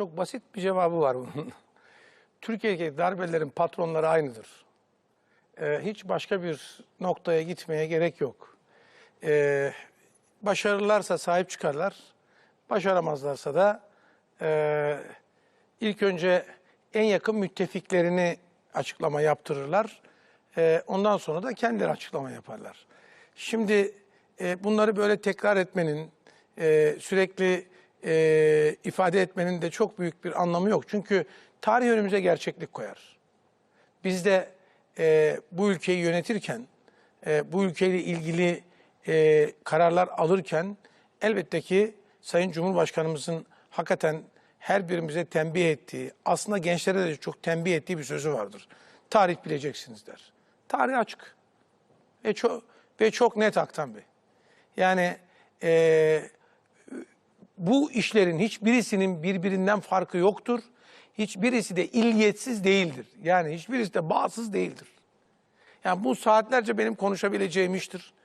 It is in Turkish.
Çok basit bir cevabı var bunun. Türkiye'deki darbelerin patronları aynıdır. Ee, hiç başka bir noktaya gitmeye gerek yok. Ee, başarırlarsa sahip çıkarlar, başaramazlarsa da e, ilk önce en yakın müttefiklerini açıklama yaptırırlar. Ee, ondan sonra da kendileri açıklama yaparlar. Şimdi e, bunları böyle tekrar etmenin, e, sürekli e, ifade etmenin de çok büyük bir anlamı yok. Çünkü tarih önümüze gerçeklik koyar. Biz de e, bu ülkeyi yönetirken, e, bu ülkeyle ilgili e, kararlar alırken elbette ki Sayın Cumhurbaşkanımızın hakikaten her birimize tembih ettiği, aslında gençlere de çok tembih ettiği bir sözü vardır. Tarih bileceksiniz der. Tarih açık ve çok ve çok net Aktan Bey. Yani e, bu işlerin hiçbirisinin birbirinden farkı yoktur. Hiçbirisi de ilgiyetsiz değildir. Yani hiçbirisi de bağımsız değildir. Yani bu saatlerce benim konuşabileceğim iştir.